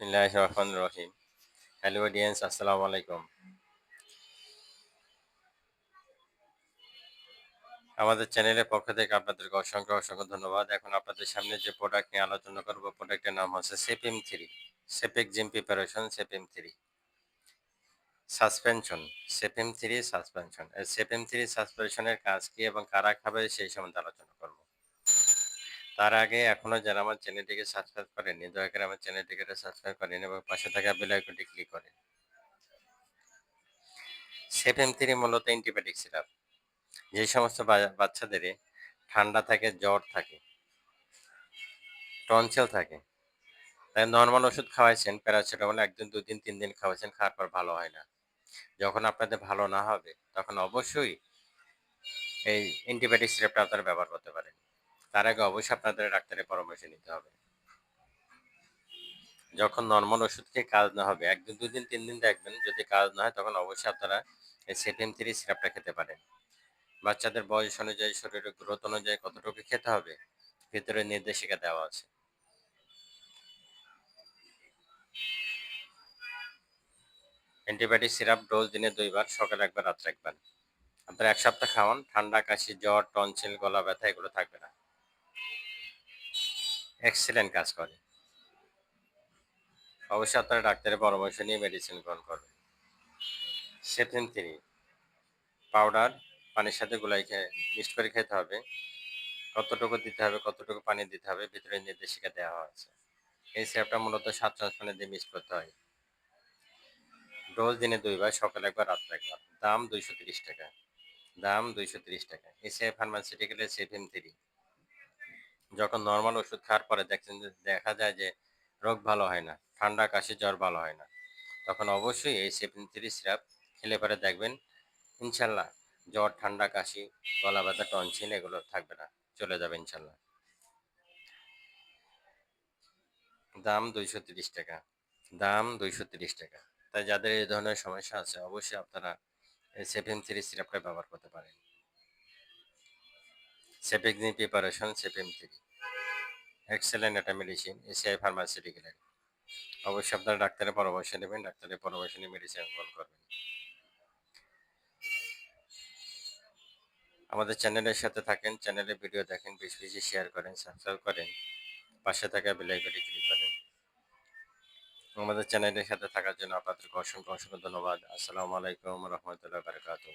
রহিম hello audience আসসালামু আলাইকুম আমাদের চ্যানেলের পক্ষ থেকে আপনাদেরকে অসংখ্য অসংখ্য ধন্যবাদ। এখন আপনাদের সামনে যে প্রোডাক্ট নিয়ে আলোচনা করব প্রোডাক্টের নাম হচ্ছে সেপিম থ্রি সেপেক gym preparation Cefim three suspension Cefim three suspension Cefim three সাসপেনশনের কাজ কি এবং কারা খাবে, সেই সম্বন্ধে আলোচনা করব। তার আগে এখনও যারা আমার চ্যানেলটিকে সাবস্ক্রাইব করেনি দয়া করে আমার চ্যানেলটিকে সাবস্ক্রাইব করেন এবং পাশে থাকা বেল আইকনটি ক্লিক করেন। সেভেন থ্রি মূলত অ্যান্টিবায়োটিক সিরাপ যে সমস্ত বাচ্চাদের ঠান্ডা থাকে, জ্বর থাকে, টনসেল থাকে, তাই নর্মাল ওষুধ খাওয়াইছেন প্যারাসিটামল একদিন দুই দিন তিন দিন খাওয়াইছেন, খাওয়ার পর ভালো হয় না। যখন আপনাদের ভালো না হবে, তখন অবশ্যই এই অ্যান্টিবায়োটিক সিরাপটা আপনারা ব্যবহার করতে পারেন। তার আগে অবশ্যই আপনাদের ডাক্তারের পরামর্শ নিতে হবে। যখন নর্মাল ওষুধ খেয়ে কাজ না হবে, একদিন দুই দিন তিন দিন দেখবেন যদি কাজ না হয়, তখন অবশ্যই আপনারা এই সেভেন থ্রি সিরাপটা খেতে পারেন। বাচ্চাদের বয়স অনুযায়ী, শরীরের গ্রোথ অনুযায়ী কতটুকু খেতে হবে, ভিতরে নির্দেশিকা দেওয়া আছে। অ্যান্টিবায়োটিক সিরাপ ডোজ দিনে দুইবার, সকালে একবার, রাত্রে একবার। আপনারা এক সপ্তাহ খাওয়ান, ঠান্ডা, কাশি, জ্বর, টনসিল, গলা ব্যথা, এগুলো থাকবে না। এক্সিলেন্ট কাজ করে। অবশ্যই আপনারা ডাক্তারের পরামর্শ নিয়ে মেডিসিন গ্রহণ করবেন। সেভেন থ্রি পাউডার পানির সাথে গুলাই খেয়ে মিক্সড করে খেতে হবে। কতটুকু দিতে হবে, কতটুকু পানি দিতে হবে, ভিতরে নির্দেশিকা দেওয়া হয়েছে। এই সিরাপটা মূলত সাত পানি দিয়ে মিক্স করতে হয়। ডোজ দিনে দুইবার, সকালে একবার, রাত্রে একবার। দাম দুইশো টাকা। দাম দুইশো টাকা। এসিআই ফার্মাসিউটিক্যালের সেভেন থ্রি যখন নর্মাল ওষুধ খাওয়ার পরে দেখছেন দেখা যায় যে রোগ ভালো হয় না, ঠান্ডা, কাশি, জ্বর ভালো হয় না, তখন অবশ্যই এই সেভেন থ্রি সিরাপ খেলে পরে দেখবেন ইনশাল্লাহ জ্বর, ঠান্ডা, কাশি, গলা ব্যথা টনসিল এগুলো থাকবে না, চলে যাবে ইনশাল্লাহ। দাম দুইশো তিরিশ টাকা, দাম দুইশো তিরিশ টাকা। তাই যাদের এই ধরনের সমস্যা আছে, অবশ্যই আপনারা এই সেভেন থ্রি সিরাপটা ব্যবহার করতে পারেন। সেপেকনি প্রিপারেশন সেভেন থ্রি এক্সেলেন্ট একটা মেডিসিন এসিআই ফার্মাসিউটিক্যালের অবশ্যই আপনারা ডাক্তারের পরামর্শ নেবেন, ডাক্তারের পরামর্শ নিয়ে মেডিসিন গ্রহণ করবেন। আমাদের চ্যানেলের সাথে থাকেন চ্যানেলে ভিডিও দেখেন, বেশি বেশি শেয়ার করেন সাবস্ক্রাইব করেন, পাশে থাকা বেলাইকটি ক্লিক করেন। আমাদের চ্যানেলের সাথে থাকার জন্য আপনাদেরকে অসংখ্য অসংখ্য ধন্যবাদ। আসসালামু আলাইকুম রহমতুল্লাহ বারকাতুহ।